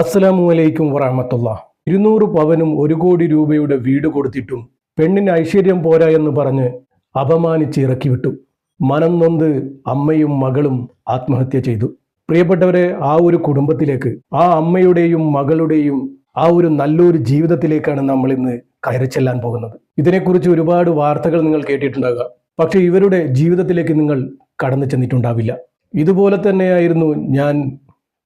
അസ്സലാമു അലൈക്കും വറഹമത്തുള്ള. ഇരുന്നൂറ് പവനും ഒരു കോടി രൂപയുടെ വീട് കൊടുത്തിട്ടും പെണ്ണിന് ഐശ്വര്യം പോരാ എന്ന് പറഞ്ഞ് അപമാനിച്ച് ഇറക്കി വിട്ടു മനം നൊന്ത് അമ്മയും മകളും ആത്മഹത്യ ചെയ്തു. പ്രിയപ്പെട്ടവരെ ആ ഒരു കുടുംബത്തിലേക്ക് ആ അമ്മയുടെയും മകളുടെയും ആ ഒരു നല്ലൊരു ജീവിതത്തിലേക്കാണ് നമ്മൾ ഇന്ന് കയറി ചെല്ലാൻ പോകുന്നത്. ഇതിനെക്കുറിച്ച് ഒരുപാട് വാർത്തകൾ നിങ്ങൾ കേട്ടിട്ടുണ്ടാകാം. പക്ഷെ ഇവരുടെ ജീവിതത്തിലേക്ക് നിങ്ങൾ കടന്നു ചെന്നിട്ടുണ്ടാവില്ല. ഇതുപോലെ തന്നെയായിരുന്നു ഞാൻ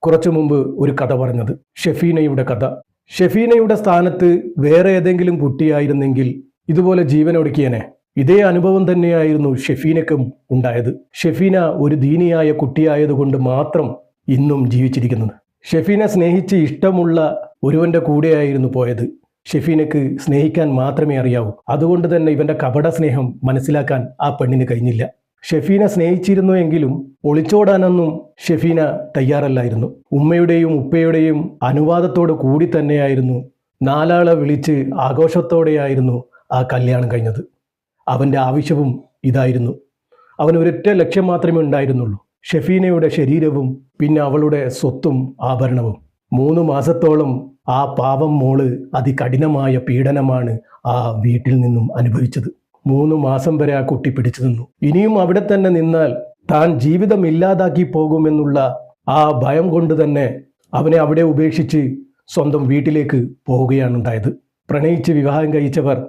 കുറച്ചു മുമ്പ് ഒരു കഥ പറഞ്ഞത് ഷെഫീനയുടെ കഥ. ഷെഫീനയുടെ സ്ഥാനത്ത് വേറെ ഏതെങ്കിലും കുട്ടിയായിരുന്നെങ്കിൽ ഇതുപോലെ ജീവനൊടുക്കിയനെ. ഇതേ അനുഭവം തന്നെയായിരുന്നു ഷെഫീനക്കും ഉണ്ടായത്. ഷെഫീന ഒരു ദീനിയായ കുട്ടിയായതുകൊണ്ട് മാത്രം ഇന്നും ജീവിച്ചിരിക്കുന്നത്. ഷെഫീന സ്നേഹിച്ച് ഇഷ്ടമുള്ള ഒരുവന്റെ കൂടെയായിരുന്നു പോയത്. ഷെഫീനക്ക് സ്നേഹിക്കാൻ മാത്രമേ അറിയാവൂ. അതുകൊണ്ട് തന്നെ ഇവന്റെ കപട സ്നേഹം മനസ്സിലാക്കാൻ ആ പെണ്ണിന് കഴിഞ്ഞില്ല. ഷെഫീന സ്നേഹിച്ചിരുന്നു എങ്കിലും ഒളിച്ചോടാനൊന്നും ഷെഫീന തയ്യാറല്ലായിരുന്നു. ഉമ്മയുടെയും ഉപ്പയുടെയും അനുവാദത്തോട് കൂടി തന്നെയായിരുന്നു നാലാളെ വിളിച്ച് ആഘോഷത്തോടെയായിരുന്നു ആ കല്യാണം കഴിഞ്ഞത്. അവന്റെ ആവശ്യവും ഇതായിരുന്നു. അവൻ ഒരൊറ്റ ലക്ഷ്യം മാത്രമേ ഉണ്ടായിരുന്നുള്ളൂ. ഷെഫീനയുടെ ശരീരവും പിന്നെ അവളുടെ സ്വത്തും ആഭരണവും. മൂന്ന് മാസത്തോളം ആ പാവം മോൾ അതികഠിനമായ പീഡനമാണ് ആ വീട്ടിൽ നിന്നും അനുഭവിച്ചത്. മൂന്ന് മാസം വരെ ആ കുട്ടി പിടിച്ചു നിന്നു. ഇനിയും അവിടെ തന്നെ നിന്നാൽ താൻ ജീവിതം ഇല്ലാതാക്കി പോകുമെന്നുള്ള ആ ഭയം കൊണ്ട് തന്നെ അവനെ അവിടെ ഉപേക്ഷിച്ച് സ്വന്തം വീട്ടിലേക്ക് പോവുകയാണ് ഉണ്ടായത്. പ്രണയിച്ച് വിവാഹം കഴിച്ചവർ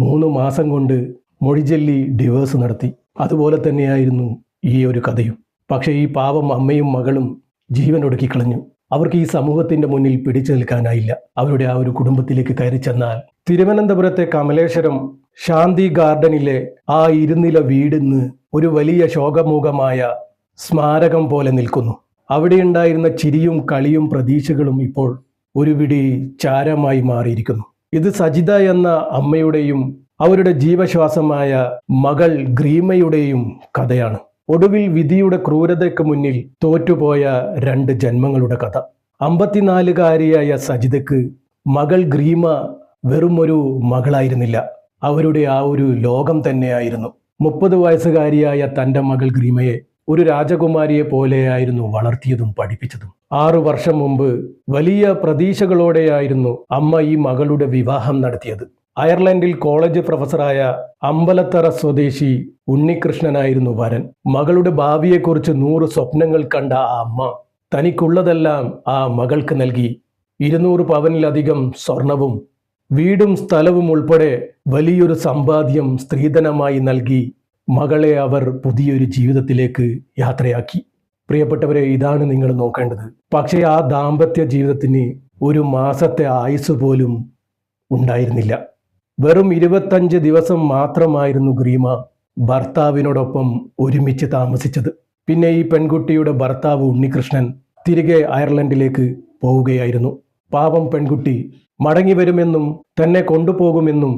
മൂന്ന് മാസം കൊണ്ട് മൊഴിചൊല്ലി ഡിവേഴ്സ് നടത്തി. അതുപോലെ തന്നെയായിരുന്നു ഈ ഒരു കഥയും. പക്ഷേ ഈ പാവം അമ്മയും മകളും ജീവൻ ഒടുക്കിക്കളഞ്ഞു അവർക്ക് ഈ സമൂഹത്തിന്റെ മുന്നിൽ പിടിച്ചു നിൽക്കാനായില്ല. അവരുടെ ആ ഒരു കുടുംബത്തിലേക്ക് കയറി ചെന്നാൽ തിരുവനന്തപുരത്തെ കമലേശ്വരം ശാന്തി ഗാർഡനിലെ ആ ഇരുനില വീടിന്ന് ഒരു വലിയ ശോകമുഖമായ സ്മാരകം പോലെ നിൽക്കുന്നു. അവിടെ ഉണ്ടായിരുന്ന ചിരിയും കളിയും പ്രതീക്ഷകളും ഇപ്പോൾ ഒരു വിടി ചാരമായി മാറിയിരിക്കുന്നു. ഇത് സജിത എന്ന അമ്മയുടെയും അവരുടെ ജീവശ്വാസമായ മകൾ ഗ്രീമയുടെയും കഥയാണ്. ഒടുവിൽ വിധിയുടെ ക്രൂരതയ്ക്ക് മുന്നിൽ തോറ്റുപോയ രണ്ട് ജന്മങ്ങളുടെ കഥ. അമ്പത്തിനാലുകാരിയായ സജിതയ്ക്ക് മകൾ ഗ്രീമ വെറുമൊരു മകളായിരുന്നില്ല. അവരുടെ ആ ഒരു ലോകം തന്നെയായിരുന്നു. മുപ്പത് വയസ്സുകാരിയായ തന്റെ മകൾ ഗ്രീമയെ ഒരു രാജകുമാരിയെ പോലെയായിരുന്നു വളർത്തിയതും പഠിപ്പിച്ചതും. ആറു വർഷം മുമ്പ് വലിയ പ്രതീക്ഷകളോടെയായിരുന്നു അമ്മ ഈ മകളുടെ വിവാഹം നടത്തിയത്. അയർലൻഡിൽ കോളേജ് പ്രൊഫസറായ അമ്പലത്തറ സ്വദേശി ഉണ്ണികൃഷ്ണനായിരുന്നു വരൻ. മകളുടെ ഭാവിയെക്കുറിച്ച് നൂറ് സ്വപ്നങ്ങൾ കണ്ട ആ അമ്മ തനിക്കുള്ളതെല്ലാം ആ മകൾക്ക് നൽകി. ഇരുന്നൂറ് പവനിലധികം സ്വർണവും വീടും സ്ഥലവും ഉൾപ്പെടെ വലിയൊരു സമ്പാദ്യം സ്ത്രീധനമായി നൽകി മകളെ അവർ പുതിയൊരു ജീവിതത്തിലേക്ക് യാത്രയാക്കി. പ്രിയപ്പെട്ടവരെ ഇതാണ് നിങ്ങൾ നോക്കേണ്ടത്. പക്ഷേ ആ ദാമ്പത്യ ജീവിതത്തിന് ഒരു മാസത്തെ ആയുസ് പോലും ഉണ്ടായിരുന്നില്ല. വെറും ഇരുപത്തഞ്ച് ദിവസം മാത്രമായിരുന്നു ഗ്രീമ ഭർത്താവിനോടൊപ്പം ഒരുമിച്ച് താമസിച്ചത്. പിന്നെ ഈ പെൺകുട്ടിയുടെ ഭർത്താവ് ഉണ്ണികൃഷ്ണൻ തിരികെ അയർലൻഡിലേക്ക് പോവുകയായിരുന്നു. പാവം പെൺകുട്ടി മടങ്ങി വരുമെന്നും തന്നെ കൊണ്ടുപോകുമെന്നും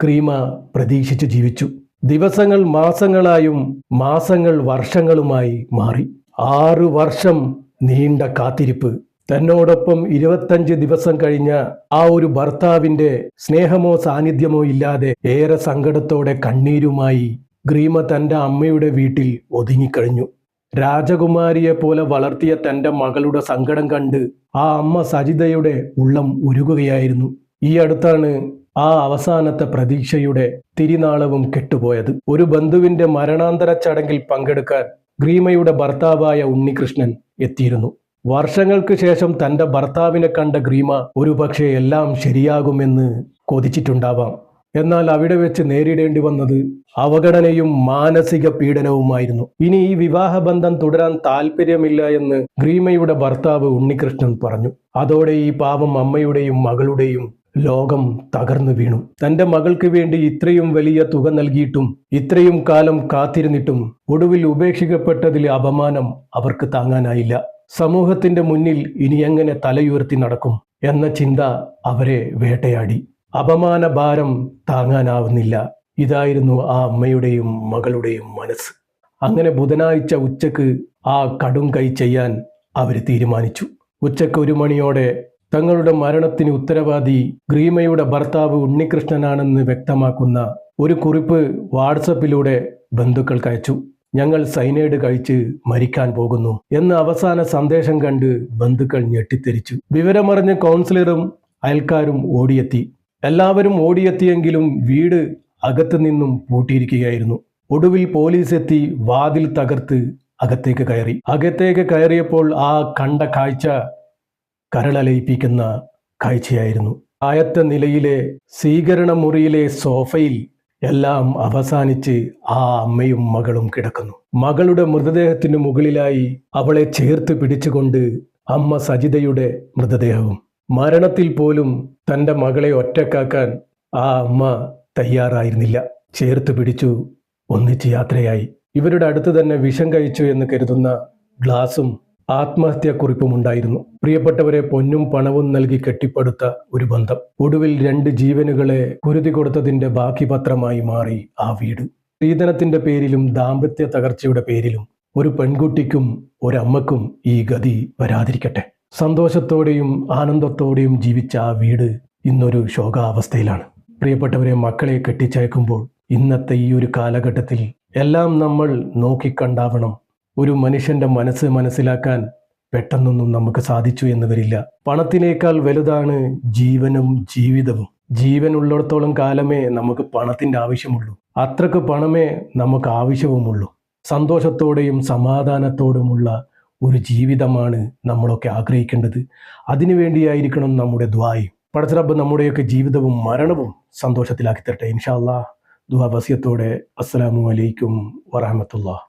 ക്രീമ പ്രതീക്ഷിച്ചു ജീവിച്ചു. ദിവസങ്ങൾ മാസങ്ങളായും മാസങ്ങൾ വർഷങ്ങളുമായി മാറി. ആറു വർഷം നീണ്ട കാത്തിരിപ്പ്. തന്നോടൊപ്പം ഇരുപത്തഞ്ച് ദിവസം കഴിഞ്ഞ ആ ഒരു ഭർത്താവിന്റെ സ്നേഹമോ സാന്നിധ്യമോ ഇല്ലാതെ ഏറെ സങ്കടത്തോടെ കണ്ണീരുമായി ഗ്രീമ തന്റെ അമ്മയുടെ വീട്ടിൽ ഒതുങ്ങിക്കഴിഞ്ഞു. രാജകുമാരിയെ പോലെ വളർത്തിയ തന്റെ മകളുടെ സങ്കടം കണ്ട് ആ അമ്മ സജിതയുടെ ഉള്ളം ഉരുകുകയായിരുന്നു. ഈ അടുത്താണ് ആ അവസാനത്തെ പ്രതീക്ഷയുടെ തിരിനാളവും കെട്ടുപോയത്. ഒരു ബന്ധുവിന്റെ മരണാന്തര ചടങ്ങിൽ പങ്കെടുക്കാൻ ഗ്രീമയുടെ ഭർത്താവായ ഉണ്ണികൃഷ്ണൻ എത്തിയിരുന്നു. വർഷങ്ങൾക്ക് ശേഷം തന്റെ ഭർത്താവിനെ കണ്ട ഗ്രീമ ഒരുപക്ഷെ എല്ലാം ശരിയാകുമെന്ന് കൊതിച്ചിട്ടുണ്ടാവാം. എന്നാൽ അവിടെ വെച്ച് നേരിടേണ്ടി വന്നത് അവഗണനയും മാനസിക പീഡനവുമായിരുന്നു. ഇനി ഈ വിവാഹബന്ധം തുടരാൻ താല്പര്യമില്ല എന്ന് ഗ്രീമയുടെ ഭർത്താവ് ഉണ്ണികൃഷ്ണൻ പറഞ്ഞു. അതോടെ ഈ പാവം അമ്മയുടെയും മകളുടെയും ലോകം തകർന്നു വീണു. തന്റെ മകൾക്ക് വേണ്ടി ഇത്രയും വലിയ തുക നൽകിയിട്ടും ഇത്രയും കാലം കാത്തിരുന്നിട്ടും ഒടുവിൽ ഉപേക്ഷിക്കപ്പെട്ടതിലെ അപമാനം അവർക്ക് താങ്ങാനായില്ല. സമൂഹത്തിന്റെ മുന്നിൽ ഇനി എങ്ങനെ തലയുയർത്തി നടക്കും എന്ന ചിന്ത അവരെ വേട്ടയാടി. അപമാന ഭാരം താങ്ങാനാവുന്നില്ല. ഇതായിരുന്നു ആ അമ്മയുടെയും മകളുടെയും മനസ്സ്. അങ്ങനെ ബുധനാഴ്ച ഉച്ചയ്ക്ക് ആ കടും കൈ ചെയ്യാൻ അവർ തീരുമാനിച്ചു. ഉച്ചയ്ക്ക് ഒരു മണിയോടെ തങ്ങളുടെ മരണത്തിന് ഉത്തരവാദി ഗ്രീമയുടെ ഭർത്താവ് ഉണ്ണികൃഷ്ണനാണെന്ന് വ്യക്തമാക്കുന്ന ഒരു കുറിപ്പ് വാട്സപ്പിലൂടെ ബന്ധുക്കൾക്ക് അയച്ചു. ഞങ്ങൾ സൈനൈഡ് കഴിച്ച് മരിക്കാൻ പോകുന്നു എന്ന അവസാന സന്ദേശം കണ്ട് ബന്ധുക്കൾ ഞെട്ടിത്തെരിച്ചു. വിവരമറിഞ്ഞ് കൗൺസിലറും അയൽക്കാരും ഓടിയെത്തി. എല്ലാവരും ഓടിയെത്തിയെങ്കിലും വീട് അകത്തു നിന്നും പൂട്ടിയിരിക്കുകയായിരുന്നു. ഒടുവിൽ പോലീസ് എത്തി വാതിൽ തകർത്ത് അകത്തേക്ക് കയറി. അകത്തേക്ക് കയറിയപ്പോൾ ആ കണ്ട കാഴ്ച കരളലയിപ്പിക്കുന്ന കാഴ്ചയായിരുന്നു. ആയത്തെ നിലയിലെ സ്വീകരണ മുറിയിലെ സോഫയിൽ എല്ലാം അവസാനിച്ച് ആ അമ്മയും മകളും കിടക്കുന്നു. മകളുടെ മൃതദേഹത്തിനു മുകളിലായി അവളെ ചേർത്ത് പിടിച്ചുകൊണ്ട് അമ്മ സജിതയുടെ മൃതദേഹവും മരണത്തിൽ പോലും തന്റെ മകളെ ഒറ്റക്കാക്കാൻ ആ അമ്മ തയ്യാറായിരുന്നില്ല. ചേർത്ത് പിടിച്ചു ഒന്നിച്ച് യാത്രയായി. ഇവരുടെ അടുത്ത് തന്നെ വിഷം കഴിച്ചു എന്ന് കരുതുന്ന ഗ്ലാസും ആത്മഹത്യാക്കുറിപ്പും ഉണ്ടായിരുന്നു. പ്രിയപ്പെട്ടവരെ പൊന്നും പണവും നൽകി കെട്ടിപ്പടുത്ത ഒരു ബന്ധം. ഒടുവിൽ രണ്ട് ജീവനുകളെ കുരുതി കൊടുത്തതിന്റെ ബാക്കി പത്രമായി മാറി ആ വീട്. സ്ത്രീധനത്തിന്റെ പേരിലും ദാമ്പത്യ തകർച്ചയുടെ പേരിലും ഒരു പെൺകുട്ടിക്കും ഒരമ്മക്കും ഈ ഗതി വരാതിരിക്കട്ടെ. സന്തോഷത്തോടെയും ആനന്ദത്തോടെയും ജീവിച്ച ആ വീട് ഇന്നൊരു ശോകാവസ്ഥയിലാണ്. പ്രിയപ്പെട്ടവരെ മക്കളെ കെട്ടിച്ചയക്കുമ്പോൾ ഇന്നത്തെ ഈ ഒരു കാലഘട്ടത്തിൽ എല്ലാം നമ്മൾ നോക്കിക്കണ്ടാവണം. ഒരു മനുഷ്യന്റെ മനസ്സ് മനസ്സിലാക്കാൻ പെട്ടെന്നൊന്നും നമുക്ക് സാധിച്ചു എന്ന് വരില്ല പണത്തിനേക്കാൾ വലുതാണ് ജീവനും ജീവിതവും. ജീവനുള്ളിടത്തോളം കാലമേ നമുക്ക് പണത്തിന്റെ ആവശ്യമുള്ളൂ. അത്രയ്ക്ക് പണമേ നമുക്ക് ആവശ്യവുമുള്ളൂ. സന്തോഷത്തോടെയും സമാധാനത്തോടുമുള്ള ഒരു ജീവിതമാണ് നമ്മളൊക്കെ ആഗ്രഹിക്കേണ്ടത്. അതിനുവേണ്ടിയായിരിക്കണം നമ്മുടെ ദ്വായും. പടച്ചറബ് നമ്മുടെയൊക്കെ ജീവിതവും മരണവും സന്തോഷത്തിലാക്കി തരട്ടെ. ഇൻഷാല്ലാ ദുഹ വസിയത്തോടെ. അസ്സലാമു അലൈക്കും വറഹമത്തുള്ള.